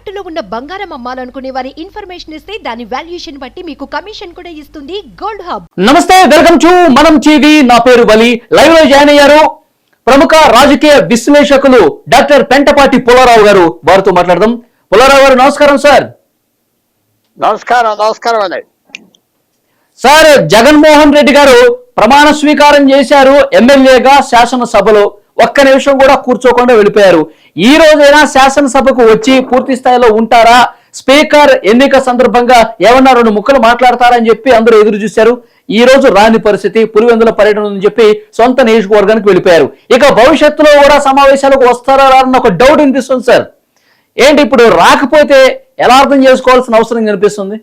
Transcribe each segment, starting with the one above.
తాకట్టులో ఉన్న బంగారం అమ్మాలనుకునే వారి ఇన్ఫర్మేషన్ ఇస్తే దాని వాల్యుయేషన్ బట్టి మీకు కమిషన్ కూడా ఇస్తుంది గోల్డ్ హబ్. నమస్తే వెల్కమ్ టు మనం టీవీ. నా పేరు బలి. లైవ్లో జాయిన్ అయ్యారు ప్రముఖ రాజకీయ విశ్లేషకులు డాక్టర్ పెంటపాటి పుల్లారావు గారు. వారితో మాట్లాడదాం. పుల్లారావు గారు నమస్కారం సార్. నమస్కారం నమస్కారం అండి. సార్ జగన్మోహన్ రెడ్డి గారు ప్రమాణ స్వీకారం చేశారు ఎమ్మెల్యేగా శాసనసభలో. ఒక్క నిమిషం కూడా కూర్చోకుండా వెళ్ళిపోయారు. ఈ రోజైనా శాసనసభకు వచ్చి పూర్తి స్థాయిలో ఉంటారా? స్పీకర్ ఎన్నిక సందర్భంగా ఏమన్నా రెండు ముక్కలు మాట్లాడతారని చెప్పి అందరూ ఎదురు చూశారు. ఈ రోజు రాని పరిస్థితి పులివెందుల పర్యటన అని చెప్పి సొంత నియోజకవర్గానికి వెళ్ళిపోయారు. ఇక భవిష్యత్తులో కూడా సమావేశాలకు వస్తారా అన్న ఒక డౌట్ వినిపిస్తుంది సార్ ఏంటి ఇప్పుడు రాకపోతే ఎలా అర్థం చేసుకోవాల్సిన అవసరం కనిపిస్తుంది?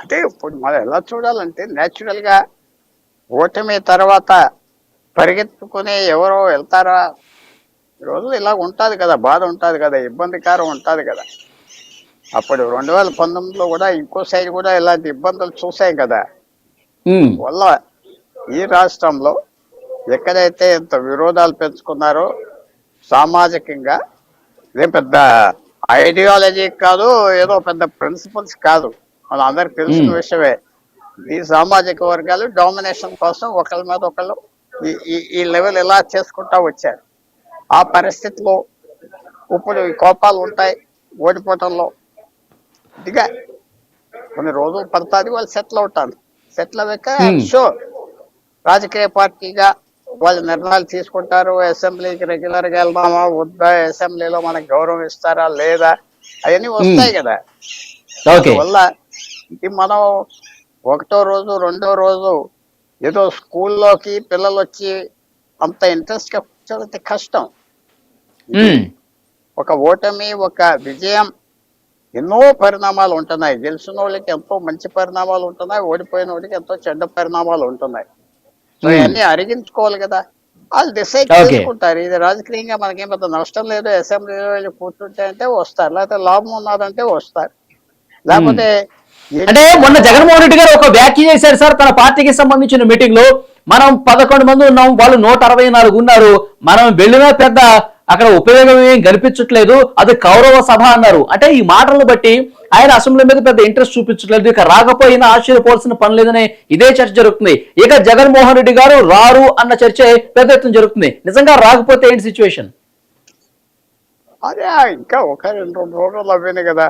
అంటే ఇప్పుడు మనం ఎలా చూడాలంటే నేచురల్గా ఓటమి తర్వాత పరిగెత్తుకుని ఎవరో వెళ్తారా? రోజు ఇలా ఉంటుంది కదా బాధ ఉంటుంది కదా ఇబ్బందికరం ఉంటుంది కదా. అప్పుడు రెండు వేల పంతొమ్మిదిలో కూడా ఇంకో సైడ్ కూడా ఇలాంటి ఇబ్బందులు చూసాం కదా. వల్ల ఈ రాష్ట్రంలో ఎక్కడైతే ఇంత విరోధాలు పెంచుకున్నారో సామాజికంగా ఇదేం పెద్ద ఐడియాలజీ కాదు ఏదో పెద్ద ప్రిన్సిపల్స్ కాదు. మన అందరికి తెలిసిన. విషయమే. ఈ సామాజిక వర్గాలు డామినేషన్ కోసం ఒకళ్ళ మీద ఒకళ్ళు ఈ- లెవెల్ ఎలా చేసుకుంటా వచ్చారు? ఆ పరిస్థితిలో ఇప్పుడు ఈ కోపాలు ఉంటాయి ఓడిపోవటంలో. ఇదిగా కొన్ని రోజులు పడుతుంది వాళ్ళు సెటిల్ అవుతారు. సెటిల్ అవ్వక Hmm. షూర్ రాజకీయ పార్టీగా వాళ్ళు నిర్ణయాలు తీసుకుంటారు. అసెంబ్లీకి రెగ్యులర్గా వెళ్దామా వద్దా అసెంబ్లీలో మనకు గౌరవం ఇస్తారా లేదా? అవన్నీ వస్తాయి కదా. వల్ల ఇది మనం ఒకటో రోజు రెండో రోజు ఏదో స్కూల్లోకి పిల్లలు వచ్చి అంత ఇంట్రెస్ట్గా కూర్చోవడం కష్టం. ఒక ఓటమి ఒక విజయం ఎన్నో పరిణామాలు ఉంటున్నాయి. గెలిచిన వాళ్ళకి ఎంతో మంచి పరిణామాలు ఉంటున్నాయి. ఓడిపోయిన వాళ్ళకి ఎంతో చెడ్డ పరిణామాలు ఉంటున్నాయి. సో. ఇవన్నీ అరిగించుకోవాలి కదా. వాళ్ళు డిసైడ్. చేసుకుంటారు. ఇది రాజకీయంగా మనకేం పెద్ద నష్టం లేదు. అసెంబ్లీలో వెళ్ళి కూర్చుంటే అంటే వస్తారు. లేకపోతే లాభం ఉన్నదంటే వస్తారు. లేకపోతే అంటే మొన్న జగన్మోహన్ రెడ్డి గారు ఒక వ్యాఖ్య చేశారు సార్ తన పార్టీకి సంబంధించిన మీటింగ్లో మనం పదకొండు మంది ఉన్నాం వాళ్ళు నూట అరవై నాలుగు ఉన్నారు మనం వెళ్ళినా పెద్ద అక్కడ ఉపయోగం ఏం కనిపించట్లేదు అది కౌరవ సభ అన్నారు. అంటే ఈ మాటలను బట్టి ఆయన అసెంబ్లీ మీద పెద్ద ఇంట్రెస్ట్ చూపించట్లేదు ఇక రాకపోయినా ఆశ్చర్యపోవాల్సిన పని లేదనే ఇదే చర్చ జరుగుతుంది. ఇక జగన్మోహన్ రెడ్డి గారు రారు అన్న చర్చ పెద్ద ఎత్తున జరుగుతుంది. నిజంగా రాకపోతే ఏంటి సిచ్యువేషన్ అదే ఇంకా ఒక రెండు రెండు రోజులు అవ్వింది కదా.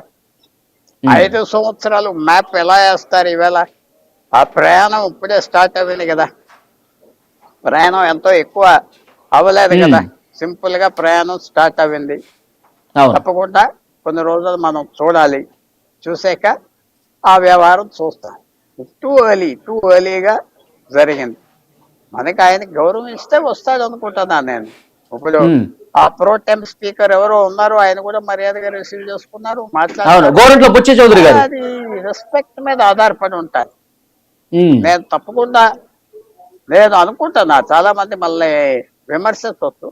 ఐదు సంవత్సరాలు మ్యాప్ ఎలా వేస్తారు ఈవేళ? ఆ ప్రయాణం ఇప్పుడే స్టార్ట్ అవ్వింది కదా. ప్రయాణం ఎంతో ఎక్కువ అవ్వలేదు Hmm. కదా. సింపుల్గా ప్రయాణం స్టార్ట్ అవ్వింది. అవును. తప్పకుండా కొన్ని రోజులు మనం చూడాలి. చూసాక ఆ వ్యవహారం చూస్తాం. టూ ఎర్లీ టూ ఎర్లీగా జరిగింది. మనకి ఆయనకి గౌరవం ఇస్తే వస్తాడు అనుకుంటున్నాను నేను. ఇప్పుడు Hmm. ఆ ప్రో టెం స్పీకర్ ఎవరో ఉన్నారు ఆయన కూడా మర్యాదగా రిసీవ్ చేసుకున్నారు మాట్లాడారు గోరంట్ల బుచ్చే చౌదరి గారు. అది రెస్పెక్ట్ మీద ఆధారపడి ఉమ్, నేను తప్పకుండా నేను అనుకుంటున్నా చాలా మంది మళ్ళీ విమర్శించవచ్చు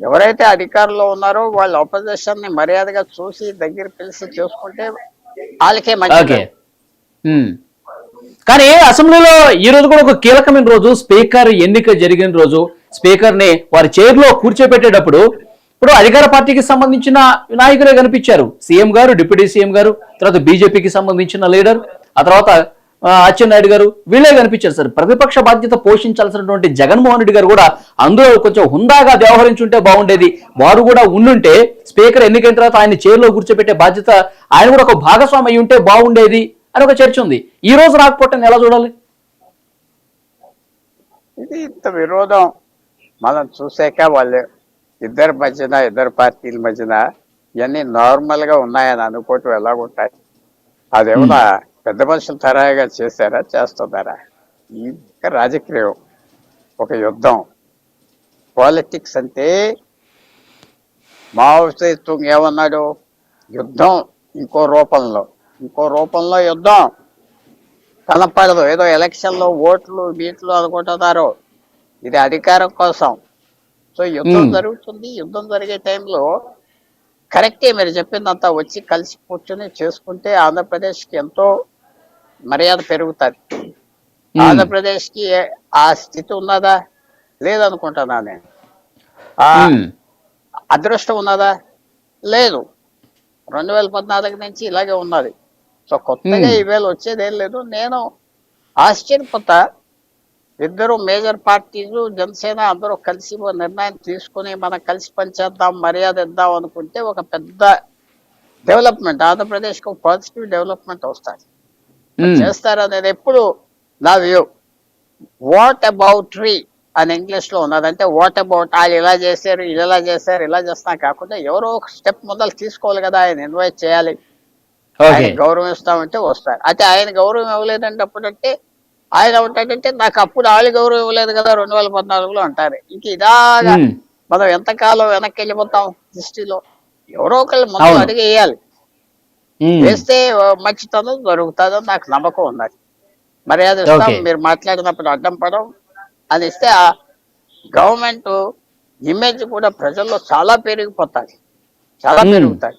ఎవరైతే అధికారంలో ఉన్నారో వాళ్ళ ఆపోజిషన్ని మర్యాదగా చూసి దగ్గర పిలిచి చేసుకుంటే వాళ్ళకే ఉమ్. కానీ అసెంబ్లీలో ఈ రోజు కూడా ఒక కీలకమైన రోజు స్పీకర్ ఎన్నిక జరిగిన రోజు. స్పీకర్ని వారి చైర్లో కూర్చోపెట్టేటప్పుడు కూర్చోబెట్టేటప్పుడు ఇప్పుడు అధికార పార్టీకి సంబంధించిన నాయకులే కనిపించారు. సీఎం గారు డిప్యూటీ సీఎం గారు తర్వాత బీజేపీకి సంబంధించిన లీడర్ ఆ తర్వాత అచ్చెన్నాయుడు గారు వీళ్ళే కనిపించారు సార్. ప్రతిపక్ష బాధ్యత పోషించాల్సినటువంటి జగన్మోహన్ రెడ్డి గారు కూడా అందులో కొంచెం హుందాగా వ్యవహరించుంటే బాగుండేది. వారు కూడా ఉండుంటే స్పీకర్ ఎన్నికైన తర్వాత ఆయన చైర్లో కూర్చోబెట్టే బాధ్యత ఆయన కూడా ఒక భాగస్వామి అయి ఉంటే బాగుండేది అని ఒక చర్చ ఉంది. ఈ రోజు రాకపోవటం ఎలా చూడాలి? ఇది ఇంత విరోధం. మనం చూసాక వాళ్ళు ఇద్దరి మధ్యన ఇద్దరు పార్టీల మధ్యన ఇవన్నీ నార్మల్గా ఉన్నాయని అనుకోవటం ఎలాగుంటాయి అదేమన్నా పెద్ద మనుషులు తరాగా చేశారా చేస్తున్నారా? ఈ రాజకీయం ఒక యుద్ధం పాలిటిక్స్ అంటే మావో తుంగ్ ఏమన్నాడు? యుద్ధం ఇంకో రూపంలో ఇంకో రూపంలో యుద్ధం. కనపడదు. ఏదో ఎలక్షన్లో ఓట్లు బీట్లు అనుకుంటున్నారు. ఇది అధికారం కోసం. సో యుద్ధం. జరుగుతుంది. యుద్ధం జరిగే టైంలో కరెక్టే మీరు చెప్పిందంతా వచ్చి కలిసి కూర్చొని చేసుకుంటే ఆంధ్రప్రదేశ్కి ఎంతో మర్యాద పెరుగుతుంది. ఆంధ్రప్రదేశ్కి ఏ- ఆ స్థితి ఉన్నదా? లేదనుకుంటున్నా నేను. అదృష్టం ఉన్నదా? లేదు. రెండు వేల పద్నాలుగు నుంచి ఇలాగే ఉన్నది. సో కొత్తగా. ఈవేళ వచ్చేది ఏం లేదు. నేను ఆశ్చర్యపోతా. ఇద్దరు మేజర్ పార్టీలు జనసేన అందరూ కలిసి ఓ నిర్ణయం తీసుకుని మనం కలిసి పనిచేద్దాం మర్యాద ఇద్దాం అనుకుంటే ఒక పెద్ద డెవలప్మెంట్ ఆంధ్రప్రదేశ్కి ఒక పాజిటివ్ డెవలప్మెంట్ వస్తుంది. ఉమ్, చేస్తారనేది ఎప్పుడు నా వ్యూ. వాట్ అబౌట్ ట్రీ అని ఇంగ్లీష్లో ఉన్నది అంటే వాట్ అబౌట్ వాళ్ళు ఇలా చేశారు ఇలా చేశారు ఇలా చేస్తున్నా కాకుండా ఎవరో ఒక స్టెప్ మొదలు తీసుకోవాలి కదా ఆయన ఇన్వైట్ చేయాలి. ఆయన గౌరవం ఇస్తామంటే వస్తారు. అయితే ఆయన గౌరవం ఇవ్వలేదంటే అప్పుడంటే ఆయన ఉంటాడంటే నాకు అప్పుడు వాళ్ళు గౌరవం ఇవ్వలేదు కదా రెండు వేల పద్నాలుగులో అంటారు. ఇంక ఇదాగా ఉమ్, మనం ఎంతకాలం వెనక్కి వెళ్ళిపోతాం హిస్టరీలో ఎవరో ఒకళ్ళు ముందు అవును. అడిగి వేయాలి ఉమ్, వేస్తే మంచితనం దొరుకుతుందని నాకు నమ్మకం ఉన్నది మర్యాద ఇస్తాం. మీరు మాట్లాడినప్పుడు అడ్డం పడం అది ఇస్తే ఆ గవర్నమెంట్ ఇమేజ్ కూడా ప్రజల్లో చాలా పెరిగిపోతుంది. చాలా. పెరుగుతాయి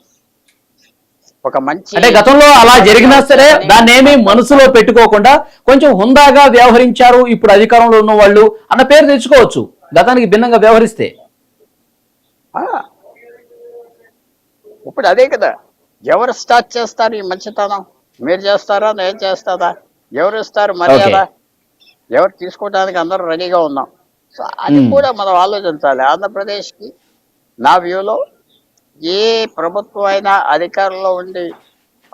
ఒక మంచి అంటే గతంలో అలా జరిగినా సరే దాన్ని ఏమీ మనసులో పెట్టుకోకుండా కొంచెం హుందాగా వ్యవహరించారు ఇప్పుడు అధికారంలో ఉన్న వాళ్ళు అన్న పేరు తెచ్చుకోవచ్చు. గతానికి భిన్నంగా వ్యవహరిస్తే. ఆ. ఇప్పుడు అదే కదా. ఎవరు స్టార్ట్ చేస్తారు ఈ మంచితనం? మీరు చేస్తారా? నేను చేస్తారా ఎవరు ఇస్తారు మర్యాద? ఎవరు తీసుకోవడానికి అందరూ రెడీగా ఉన్నాం. సో అది. కూడా మనం ఆలోచించాలి. ఆంధ్రప్రదేశ్కి నా వ్యూలో ఏ ప్రభుత్వం అయినా అధికారంలో ఉండి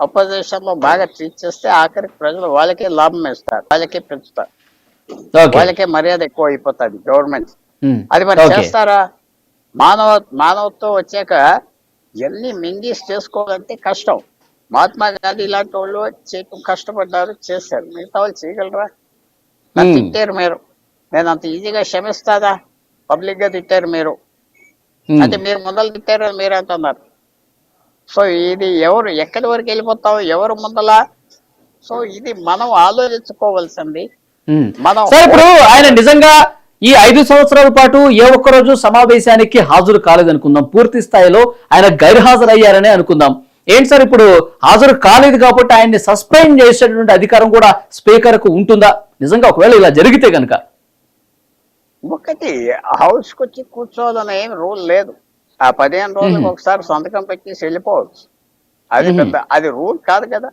opposition లో బాగా ట్రీట్ చేస్తే ఆఖరికి ప్రజలు వాళ్ళకే లాభం ఇస్తారు వాళ్ళకే పెంచుతారు. వాళ్ళకే మర్యాద ఎక్కువ అయిపోతుంది గవర్నమెంట్ ఉమ్, అది మరి చేస్తారా? మానవ మానవత్వం వచ్చాక ఎన్ని మింగీస్ చేసుకోవాలంటే కష్టం. మహాత్మా గాంధీ ఇలాంటి వాళ్ళు చేయటం కష్టపడ్డారు చేశారు. మిగతా వాళ్ళు చేయగలరా? Hmm. తిట్టారు మీరు. నేను అంత ఈజీగా క్షమిస్తాదా? పబ్లిక్గా తిట్టారు మీరు. అంటే మీరు ముందలు తిట్టారు మీరు అంటున్నారు. సో ఇది ఎవరు ఎక్కడి వరకు వెళ్ళిపోతాం ఎవరు ముందల? సో ఇది మనం ఆలోచించుకోవాల్సింది. మనం సార్ ఇప్పుడు ఆయన నిజంగా ఈ ఐదు సంవత్సరాల పాటు ఏ ఒక్క రోజు సమావేశానికి హాజరు కాలేదనుకుందాం. పూర్తి స్థాయిలో ఆయన గైర్హాజరు అయ్యారనే అనుకుందాం. ఏంటి సార్ ఇప్పుడు హాజరు కాలేదు కాబట్టి ఆయన్ని సస్పెండ్ చేసేటువంటి అధికారం కూడా స్పీకర్కు ఉంటుందా? నిజంగా ఒకవేళ ఇలా జరిగితే కనుక ఒకటి హౌస్కి వచ్చి కూర్చోవాలని ఏం రూల్ లేదు. ఆ పదిహేను రోజులకు. ఒకసారి సంతకం పెట్టేసి వెళ్ళిపోవచ్చు. అది. పెద్ద అది రూల్ కాదు కదా.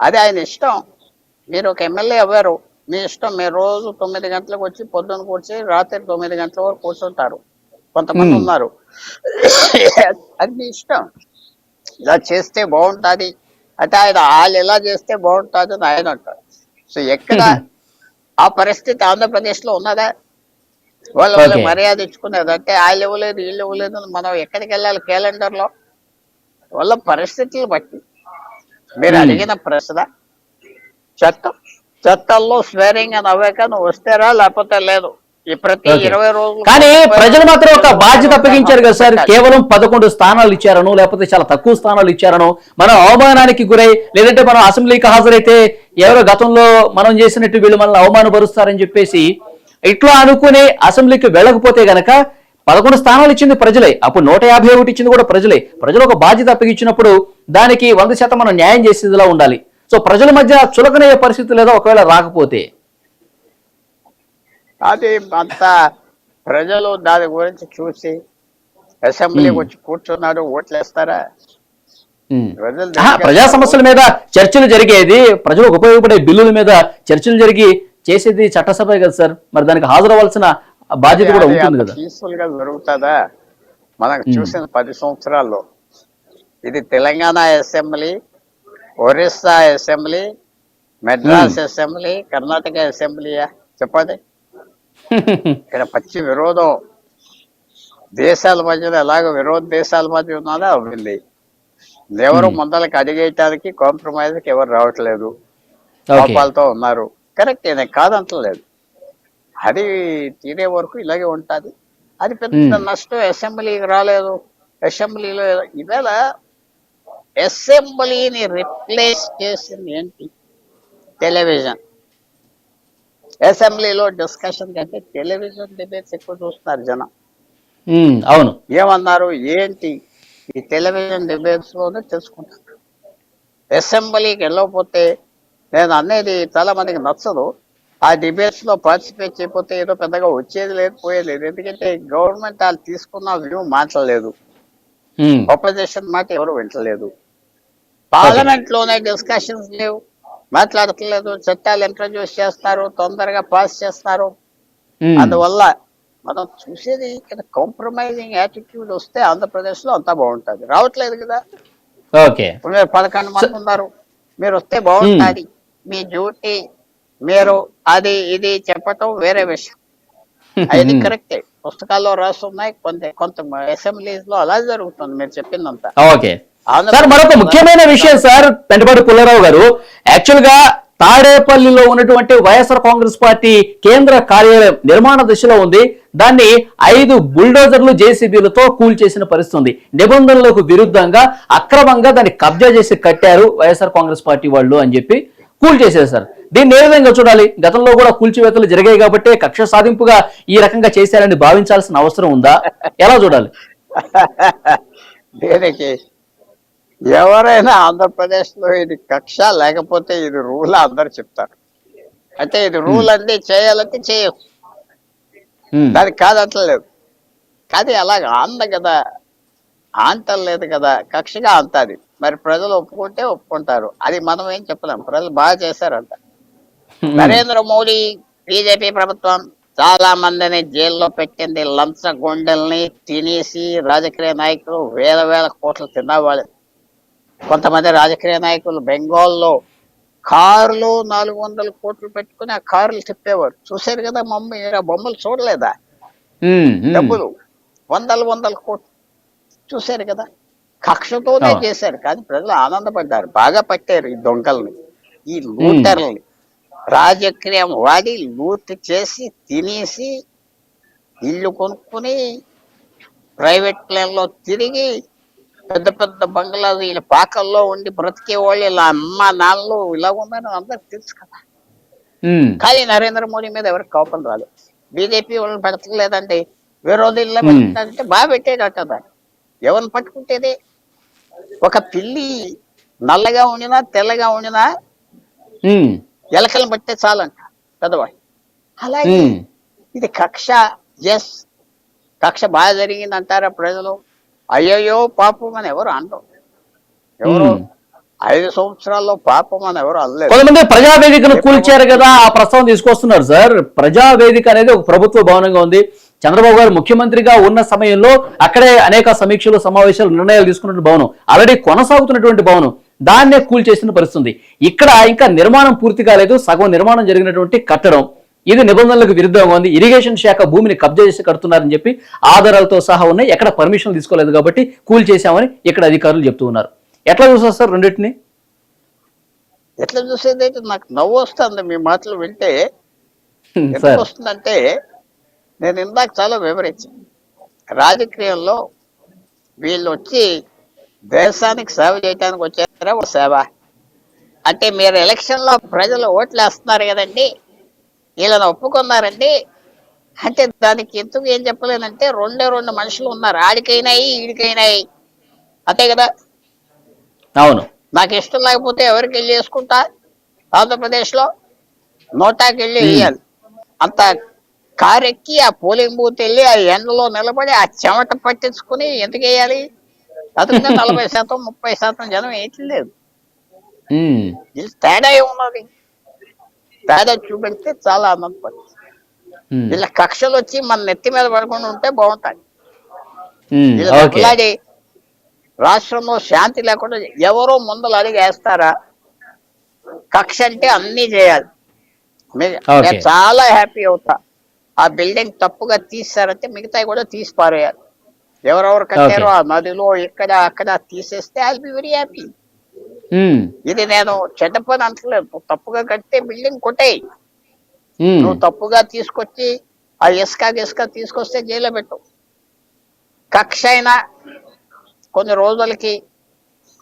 అది ఆయన ఇష్టం. మీరు ఒక ఎమ్మెల్యే అవ్వారు మీ ఇష్టం మీరు రోజు తొమ్మిది గంటలకు వచ్చి పొద్దున్న కూర్చి రాత్రి తొమ్మిది గంటల వరకు కూర్చుంటారు. కొంతమంది. ఉన్నారు. అది మీ ఇష్టం. ఇలా చేస్తే బాగుంటుంది. అంటే ఆయన వాళ్ళు ఎలా చేస్తే బాగుంటుంది అని ఆయన అంటారు. సో ఎక్కడ ఆ పరిస్థితి ఆంధ్రప్రదేశ్లో ఉన్నదా? వాళ్ళ వాళ్ళ. మర్యాద ఇచ్చుకునేది. అంటే వాళ్ళు ఇవ్వలేదు వీళ్ళు ఇవ్వలేదు మనం ఎక్కడికి వెళ్ళాలి? క్యాలెండర్లో వాళ్ళ పరిస్థితులు బట్టి. మీరు. అడిగిన ప్రశ్న చట్టం చట్టంలో స్వేరింగ్ అని అవ్వాక నువ్వు వస్తారా లేకపోతే లేదు? ఈ ప్రతి Okay. ఇరవై రోజులు కానీ ప్రజలు మాత్రం ఒక బాధ్యత అప్పగించారు కదా సార్. కేవలం పదకొండు స్థానాలు ఇచ్చారను లేకపోతే చాలా తక్కువ స్థానాలు ఇచ్చారను మనం అవమానానికి గురై లేదంటే మనం అసెంబ్లీకి హాజరైతే ఎవరో గతంలో మనం చేసినట్టు వీళ్ళు మనల్ని అవమానపరుస్తారని చెప్పేసి ఇట్లా అనుకుని అసెంబ్లీకి వెళ్ళకపోతే గనక పదకొండు స్థానాలు ఇచ్చింది ప్రజలే. అప్పుడు నూట యాభై ఒకటి ఇచ్చింది కూడా ప్రజలే. ప్రజలు ఒక బాధ్యత అప్పగించినప్పుడు దానికి వంద శాతం మనం న్యాయం చేసేదిలా ఉండాలి. సో ప్రజల మధ్య చులకనయ్యే పరిస్థితి లేదా ఒకవేళ రాకపోతే. అది అంత ప్రజలు దాని గురించి చూసి అసెంబ్లీకి వచ్చి కూర్చున్నారు ఓట్లు వేస్తారా ఉమ్. ప్రజలు ఆహా, దేనికి ప్రజా? సమస్యల మీద చర్చలు జరిగేది ప్రజలకు ఉపయోగపడే బిల్లుల మీద చర్చలు జరిగి చేసేది చట్టసభ కదా సార్. మరి దానికి హాజరవ్వాల్సిన బాధ్యత కూడా ఉంటుంది కదా. పీస్ఫుల్గా జరుగుతుందా? మనకు Hmm. చూసిన పది సంవత్సరాల్లో ఇది Telangana assembly Orissa assembly Madras assembly Karnataka అసెంబ్లీయా? చెప్పండి. ఇక్కడ పచ్చి విరోధం. దేశాల మధ్యన ఎలాగ విరోధ దేశాల మధ్య ఉన్నదో? అవ్వింది ఎవరు. ముందలకి అడిగేయటానికి కాంప్రమైజ్కి ఎవరు రావట్లేదు. ఓకే. కోపాలతో ఉన్నారు. కరెక్ట్ నేను కాదంటలేదు. అది తీరే వరకు ఇలాగే ఉంటది. అది పెద్ద. నష్టం అసెంబ్లీకి రాలేదు. అసెంబ్లీలో ఇవాళ అసెంబ్లీని రిప్లేస్ చేసింది ఏంటి? టెలివిజన్. అసెంబ్లీలో డిస్కషన్ కంటే టెలివిజన్ డిబేట్స్ ఎక్కువ చూస్తున్నారు జనం. అవును. ఏమన్నారు? ఏంటి? ఈ టెలివిజన్ డిబేట్స్లోనే తెలుసుకుంటారు అసెంబ్లీకి వెళ్ళకపోతే నేను అనేది చాలా మందికి నచ్చదు. ఆ డిబేట్స్లో పార్టిసిపేట్ చేయకపోతే ఏదో పెద్దగా వచ్చేది లేదు పోయేది లేదు. ఎందుకంటే గవర్నమెంట్ వాళ్ళు తీసుకున్న వ్యూ మాట్లాడలేదు ఆపోజిషన్ మాట ఎవరు వింటలేదు. పార్లమెంట్లోనే డిస్కషన్స్ లేవు. మాట్లాడట్లేదు. చట్టాలు ఇంట్రడ్యూస్ చేస్తారు. తొందరగా పాస్ చేస్తారు. అందువల్ల మనం చూసేది ఇక్కడ కాంప్రమైజింగ్ యాటిట్యూడ్ వస్తే ఆంధ్రప్రదేశ్లో అంతా బాగుంటది. రావట్లేదు కదా? ఓకే. మీరు పదకొండు మంది ఉన్నారు. మీరు వస్తే బాగుంటుంది. మీ డ్యూటీ మీరు అది ఇది చెప్పటం వేరే విషయం. అది కరెక్టే. పుస్తకాల్లో రాస్తున్నాయి కొంత కొంత అసెంబ్లీస్లో అలా జరుగుతుంది మీరు చెప్పిందంతా. ఓకే. సార్ మరొక ముఖ్యమైన విషయం సార్ పెంటపాటి పుల్లారావు గారు. యాక్చువల్గా తాడేపల్లిలో ఉన్నటువంటి వైఎస్ఆర్ కాంగ్రెస్ పార్టీ కేంద్ర కార్యాలయం నిర్మాణ దశలో ఉంది. దాన్ని ఐదు బుల్డోజర్లు జేసీబీలతో కూల్ చేసిన పరిస్థితి ఉంది. నిబంధనలకు విరుద్ధంగా అక్రమంగా దాన్ని కబ్జా చేసి కట్టారు వైఎస్ఆర్ కాంగ్రెస్ పార్టీ వాళ్ళు అని చెప్పి కూల్ చేసేసారు దీన్ని ఏ విధంగా చూడాలి? గతంలో కూడా కూల్చివేతలు జరిగాయి కాబట్టి కక్ష సాధింపుగా ఈ రకంగా చేశారని భావించాల్సిన అవసరం ఉందా? ఎలా చూడాలి? దీనికి ఎవరైనా ఆంధ్రప్రదేశ్లో ఇది కక్ష లేకపోతే ఇది రూల్ అందరు చెప్తారు. అయితే ఇది రూల్ అండి చేయాలంటే ఉమ్, దానికి కాదంటలేదు కానీ అలాగ ఆంద కదా ఆంతలేదు కదా కక్షగా అంతది మరి ప్రజలు ఒప్పుకుంటే ఒప్పుకుంటారు. అది మనం ఏం చెప్పలేం. ప్రజలు బాగా చేశారంట. నరేంద్ర మోడీ బీజేపీ ప్రభుత్వం చాలా మందిని జైల్లో పెట్టింది. లంచ గుండెల్ని తినేసి రాజకీయ నాయకులు వేల వేల కోట్లు తిన్నవాళ్ళు కొంతమంది రాజకీయ నాయకులు బెంగాల్లో కార్లు నాలుగు వందల కోట్లు పెట్టుకుని ఆ కార్లు తిప్పేవారు. చూశారు కదా మమ్మీ బొమ్మలు చూడలేదా. డబ్బులు. వందల వందల కోట్లు. చూశారు కదా? కక్షతోనే. చేశారు కానీ ప్రజలు ఆనందపడ్డారు బాగా పట్టారు ఈ దొంగల్ని ఈ లూటర్లని. రాజకీయం వాడి లూట్ చేసి తినేసి ఇల్లు కొనుక్కుని ప్రైవేట్ ప్లేన్లో తిరిగి పెద్ద పెద్ద బంగ్లాలు వీళ్ళ పాకల్లో ఉండి బ్రతికే వాళ్ళు ఇలా అమ్మ నాన్నలు ఇలా ఉందని అందరికి తెలుసు కదా. కానీ నరేంద్ర మోడీ మీద ఎవరికి కోపం రాలేదు. బీజేపీ వాళ్ళని పెడతలేదండి. విరోధుల్లో. పెట్టారంటే బాగా దాన్ని. ఎవరిని పట్టుకుంటేది ఒక పిల్లి నల్లగా ఉండినా తెల్లగా ఉండినా ఉమ్, ఎలకలను పట్టే చాలంట పెద్దవాళ్ళు అలాగే. ఇది కక్ష ఎస్ కక్ష బాగా జరిగింది అంటారా ప్రజలు? అయ్యయ్యో పాపం అని ఎవరు అనరు. ఎవరు. ఐదు సంవత్సరాల్లో పాపం అని ఎవరు అనలేదు కొంతమంది ప్రజావేదికను కూల్చారు కదా ఆ ప్రస్తావన తీసుకొస్తున్నారు సార్. ప్రజావేదిక అనేది ఒక ప్రభుత్వ భవనంగా ఉంది. చంద్రబాబు గారు ముఖ్యమంత్రిగా ఉన్న సమయంలో అక్కడే అనేక సమీక్షలు సమావేశాలు నిర్ణయాలు తీసుకున్నటువంటి భవనం. ఆల్రెడీ కొనసాగుతున్నటువంటి భవనం. దాన్నే కూల్ చేసిన పరిస్థితి ఉంది. ఇక్కడ ఇంకా నిర్మాణం పూర్తి కాలేదు. సగం నిర్మాణం జరిగినటువంటి కట్టడం. ఇది నిబంధనలకు విరుద్ధంగా ఉంది. ఇరిగేషన్ శాఖ భూమిని కబ్జా చేసి కడుతున్నారని చెప్పి ఆధారాలతో సహా ఉన్నాయి. ఎక్కడ పర్మిషన్ తీసుకోలేదు కాబట్టి కూల్ చేశామని ఇక్కడ అధికారులు చెప్తూ ఉన్నారు. ఎట్లా చూస్తారు సార్ రెండింటిని? ఎట్లా చూసేది అయితే నాకు నవ్వు వస్తుంది. మీ మాటలు వింటే వస్తుందంటే నేను ఇందాక చాలా వివరించాను. రాజకీయంలో వీళ్ళు వచ్చి దేశానికి సేవ చేయడానికి వచ్చారా? ఒక సేవ. అంటే మీరు ఎలక్షన్లో ప్రజలు ఓట్లు వేస్తున్నారు కదండి. వీళ్ళని ఒప్పుకున్నారండి. అంటే దానికి ఎందుకు ఏం చెప్పలేనంటే రెండే రెండు మనుషులు ఉన్నారు. ఆడికైనాయి ఈడికైనాయి. అంతే కదా? అవును. నాకు ఇష్టం లేకపోతే ఎవరికి వెళ్ళి వేసుకుంటా? ఆంధ్రప్రదేశ్లో నోటాకి వెళ్ళి. వేయాలి. అంత కారు ఎక్కి ఆ పోలింగ్ బూత్ వెళ్ళి ఆ ఎండలో నిలబడి ఆ చెమట పట్టించుకుని ఎందుకు వేయాలి? అందుకనే నలభై శాతం ముప్పై శాతం జనం వేయట్లేదు. తేడా ఏమున్నది? తేడా చూపెడితే చాలా ఆనందపడుతుంది ఉమ్, వీళ్ళ కక్షలు వచ్చి మన నెత్తి మీద పడకుండా ఉంటే ఓకే. దెబ్బలాడి రాష్ట్రంలో శాంతి లేకుండా ఎవరో ముందలు అడిగి వేస్తారా? కక్ష అంటే అన్ని చేయాలి. చాలా హ్యాపీ అవుతా. ఆ బిల్డింగ్ తప్పుగా తీస్తారంటే మిగతాయి కూడా తీసి పారేయాలి. ఎవరెవరు కట్టారో ఆ నదిలో ఇక్కడ అక్కడ తీసేస్తే ఐ బి వెరీ హ్యాపీ ఇది నేను చెడ్డ పని అంటలేదు. తప్పుగా కడితే బిల్డింగ్ కొట్టేయి. నువ్వు తప్పుగా తీసుకొచ్చి ఆ ఇసుక ఇసుక తీసుకొస్తే జైల్లో పెట్టు. కక్ష అయినా కొన్ని రోజులకి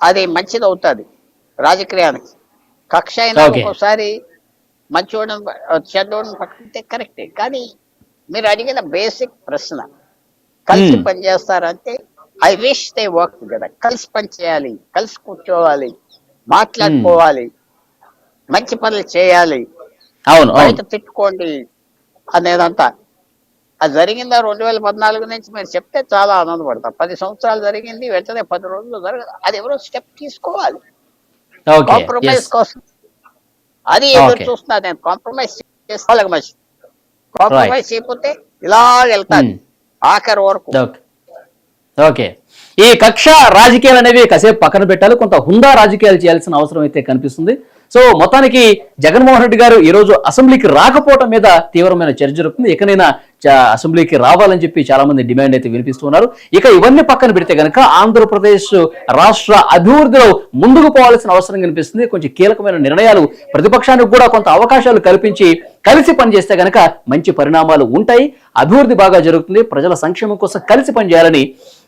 అది మంచిది అవుతుంది రాజకీయానికి. కక్ష అయినా. ఒక్కోసారి మంచివాడిని ప- చెడ్డవాడిని పట్టుకుంటే కరెక్టే. కానీ మీరు అడిగిన బేసిక్ ప్రశ్న. కలిసి Hmm. పని చేస్తారంటే ఐ విష్ దే వర్క్ కదా కలిసి పని చేయాలి కలిసి కూర్చోవాలి మాట్లాడుకోవాలి మంచి పనులు చేయాలి అవును బయట తిట్టుకోండి అనేదంతా. అది జరిగిందా రెండు వేల పద్నాలుగు నుంచి మీరు చెప్తే చాలా ఆనందపడతాం. పది సంవత్సరాలు జరిగింది వెంటనే పది రోజులు జరగదు. అది ఎవరో స్టెప్ తీసుకోవాలి. కాంప్రమైజ్ కోసం. అది ఎదురు. చూస్తున్నా నేను కాంప్రమైజ్ చేసుకోవాలి మంచి కాంప్రమైజ్ చేయకపోతే ఇలా వెళ్తాను Hmm. ఆఖరి వరకు. ఓకే ఈ కక్ష రాజకీయాలు అనేవి కాసేపు పక్కన పెట్టాలి. కొంత హుందా రాజకీయాలు చేయాల్సిన అవసరం అయితే కనిపిస్తుంది. సో మొత్తానికి జగన్మోహన్ రెడ్డి గారు ఈ రోజు అసెంబ్లీకి రాకపోవడం మీద తీవ్రమైన చర్చ జరుగుతుంది. ఇకనైనా అసెంబ్లీకి రావాలని చెప్పి చాలా మంది డిమాండ్ అయితే వినిపిస్తున్నారు ఇక ఇవన్నీ పక్కన పెడితే కనుక ఆంధ్రప్రదేశ్ రాష్ట్ర అభివృద్ధిలో ముందుకు పోవాల్సిన అవసరం కనిపిస్తుంది. కొంచెం కీలకమైన నిర్ణయాలు ప్రతిపక్షానికి కూడా కొంత అవకాశాలు కల్పించి కలిసి పనిచేస్తే గనక మంచి పరిణామాలు ఉంటాయి. అభివృద్ధి బాగా జరుగుతుంది. ప్రజల సంక్షేమం కోసం కలిసి పనిచేయాలని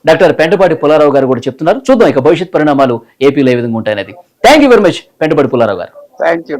డాక్టర్ పెంటపాటి పుల్లారావు గారు కూడా చెప్తున్నారు. చూద్దాం ఇక భవిష్యత్ పరిణామాలు ఏపీలో ఏ విధంగా ఉంటాయనేది. Thank you very much Pentapati Pullarao garu. Thank you